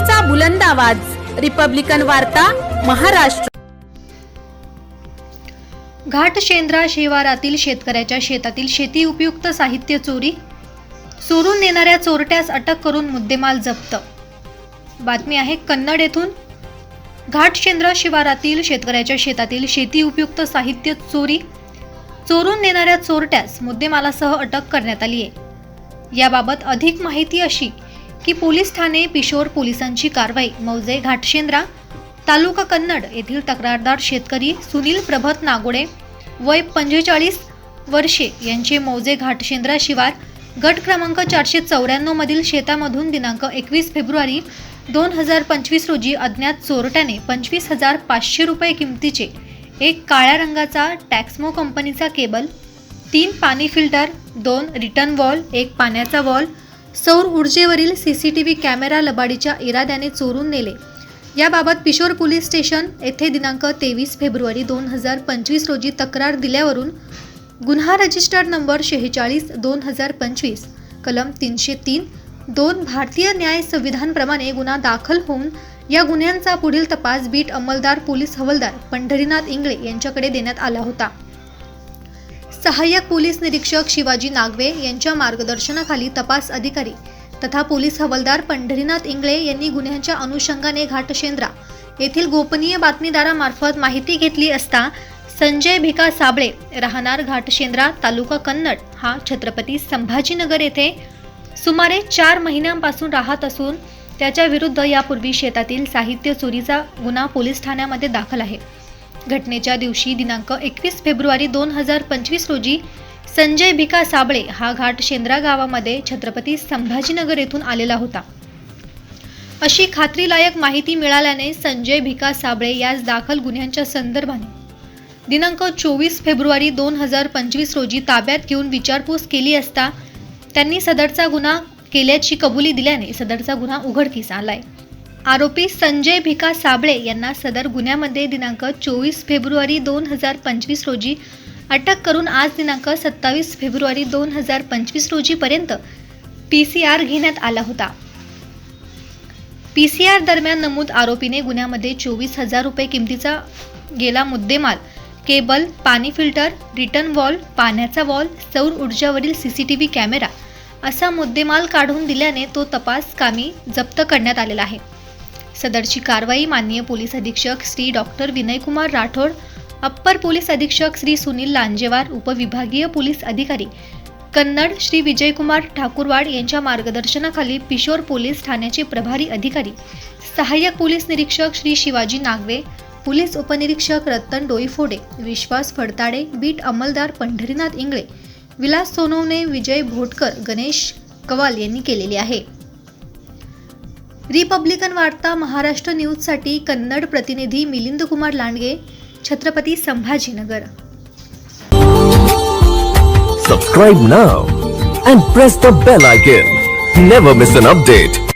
लोकशाहीचा बुलंद आवाज. रिपब्लिकन वार्ता महाराष्ट्र. घाटशेंद्रा शिवारातील शेतकऱ्याच्या शेतातील शेती उपयुक्त साहित्य चोरी. चोरून नेणाऱ्या चोरट्यास अटक करून मुद्देमाल जप्त. बातमी आहे कन्नड येथून. घाटशेंद्रा शिवारातील शेतकऱ्याच्या शेतातील शेती उपयुक्त साहित्य चोरी. चोरून नेणाऱ्या चोरट्यास मुद्देमालासह अटक करण्यात आली आहे याबाबत अधिक माहिती अशी की पोलीस ठाणे पिशोर पोलिसांची कारवाई मौजे घाटशेंद्रा तालुका कन्नड येथील तक्रारदार शेतकरी सुनील प्रभत नागोडे वय पंचेचाळीस वर्षे यांचे मौजे घाटशेंद्रा शिवार गट क्रमांक चारशे चौऱ्याण्णवमधील शेतामधून दिनांक एकवीस फेब्रुवारी दोन हजार पंचवीस रोजी अज्ञात चोरट्याने पंचवीस हजार पाचशे रुपये किमतीचे एक काळ्या रंगाचा टॅक्समो कंपनीचा केबल तीन पाणी फिल्टर दोन रिटर्न वॉल एक पाण्याचा वॉल सौर ऊर्जेवरील C C T V camera लबाडीच्या इराद्याने चोरून नेले. याबाबत पिशोर पोलीस स्टेशन येथे दिनांक तेवीस फेब्रुवारी दोन हजार पंचवीस रोजी तक्रार दिल्यावरून गुन्हा रजिस्टर नंबर शेहेचाळीस दोन हजार पंचवीस कलम तीनशे तीन दोन भारतीय न्याय संविधानप्रमाणे गुन्हा दाखल होऊन या गुन्ह्यांचा पुढील तपास बीट अंमलदार पोलीस हवलदार पंढरीनाथ इंगळे यांच्याकडे देण्यात आला होता. सहाय्यक पोलीस निरीक्षक शिवाजी नागवे यांच्या मार्गदर्शनाखाली तपास अधिकारी तथा पोलीस हवालदार पंढरीनाथ इंगळे यांनी गुन्ह्यांच्या अनुषंगाने घाटशेंद्रा येथील गोपनीय बातमीदारामार्फत माहिती घेतली असता संजय भिका साबळे राहणार घाटशेंद्रा तालुका कन्नड हा छत्रपती संभाजीनगर येथे सुमारे चार महिन्यांपासून राहत असून त्याच्या विरुद्ध यापूर्वी शेतातील साहित्य चोरीचा गुन्हा पोलीस ठाण्यामध्ये दाखल आहे. घटनेच्या दिवशी दिनांक एकवीस फेब्रुवारी दोन हजार पंचवीस रोजी संजय भिका साबळे हा घाट शेंद्रा गावामध्ये छत्रपती संभाजीनगर येथून आलेला होता. अशी खात्रीलायक माहिती मिळाल्याने संजय भिका साबळे यास दाखल गुन्ह्यांच्या संदर्भाने दिनांक चोवीस फेब्रुवारी दोन हजार पंचवीस रोजी ताब्यात घेऊन विचारपूस केली असता त्यांनी सदरचा गुन्हा केल्याची कबुली दिल्याने सदरचा गुन्हा उघडकीस आलाय. आरोपी संजय भिका साबळे यांना सदर गुन्ह्यामध्ये दिनांक चोवीस फेब्रुवारी दोन हजार पंचवीस रोजी अटक करून आज दिनांक सत्तावीस फेब्रुवारी दोन हजार पंचवीस रोजीपर्यंत पी सी आर घेण्यात आला होता. पी सी आर दरम्यान नमूद आरोपीने गुन्ह्यामध्ये चोवीस हजार रुपये किमतीचा गेला मुद्देमाल केबल पाणी फिल्टर रिटर्न वॉल पाण्याचा वॉल सौर ऊर्जावरील C C T V camera असा मुद्देमाल काढून दिल्याने तो तपास कामी जप्त करण्यात आलेला आहे. सदरची कारवाई माननीय पोलीस अधीक्षक Shri doctor Vinaykumar Rathod upper police अधीक्षक श्री सुनील लांजेवार उपविभागीय पोलीस अधिकारी कन्नड श्री विजयकुमार ठाकूरवाड यांच्या मार्गदर्शनाखाली पिशोर पोलीस ठाण्याचे प्रभारी अधिकारी सहाय्यक पोलीस निरीक्षक श्री शिवाजी नागवे पोलीस उपनिरीक्षक रत्तन डोईफोडे विश्वास फडताडे बीट अंमलदार पंढरीनाथ इंगळे विलास सोनवणे विजय भोटकर गणेश कवाल यांनी केलेली आहे. रिपब्लिकन वार्ता महाराष्ट्र न्यूजसाठी कन्नड प्रतिनिधी Milind Kumar Landge Chhatrapati Sambhajinagar. Subscribe now and press the bell icon never miss an update